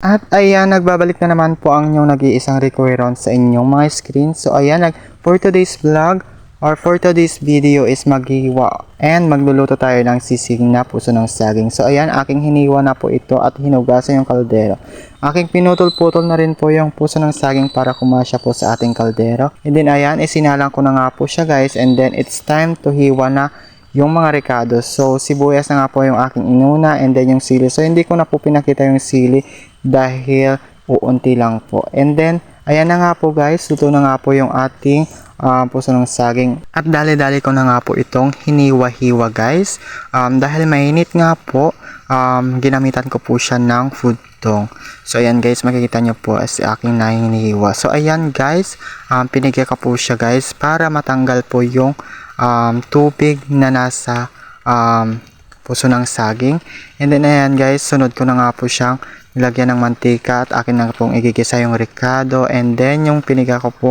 At ayan, nagbabalik na naman po ang inyong nag-iisang requirement sa inyong mga screen. So ayan, nag, for today's vlog or for today's video is maghiwa and magluluto tayo ng sisig na puso ng saging. So ayan, aking hiniwa na po ito at hinugasan yung kaldero. Aking pinutol-putol na rin po yung puso ng saging para kumasya po sa ating kaldero. And then ayan, isinalang ko na nga po siya guys and then it's time to hiwa na yung mga ricado. So, sibuyas na nga po yung aking inuna and then yung sili. So, hindi ko na po pinakita yung sili dahil uunti lang po. And then, ayan na nga po guys, luto na nga po yung ating um, puso ng saging. At dali-dali ko na nga po itong hiniwa-hiwa guys. Um, dahil mainit nga po, um, ginamitan ko po siya ng food tong. So, ayan guys, makikita nyo po as aking nahinihiwa. So, ayan guys, um, pinigyan ko po siya guys para matanggal po yung um, tubig na nasa um, puso ng saging. And then ayan guys, sunod ko na nga po siyang nilagyan ng mantika at akin na pong igigisa yung ricado and then yung piniga ko po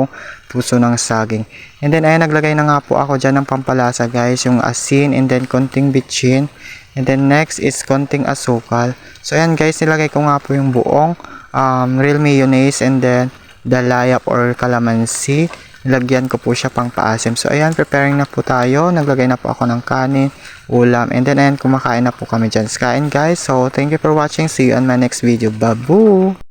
puso ng saging. And then ayan, naglagay na nga po ako dyan ng pampalasa guys, yung asin and then konting bitchin. And then next is konting asukal. So ayan guys, nilagay ko nga po yung buong um, real mayonnaise and then dalayap or calamansi. Nilagyan ko po siya pang paasim. So ayan, preparing na po tayo. Naglagay na po ako ng kanin, ulam, and then ayan, kumakain na po kami dyan. Kain guys. So thank you for watching. See you on my next video. Babu!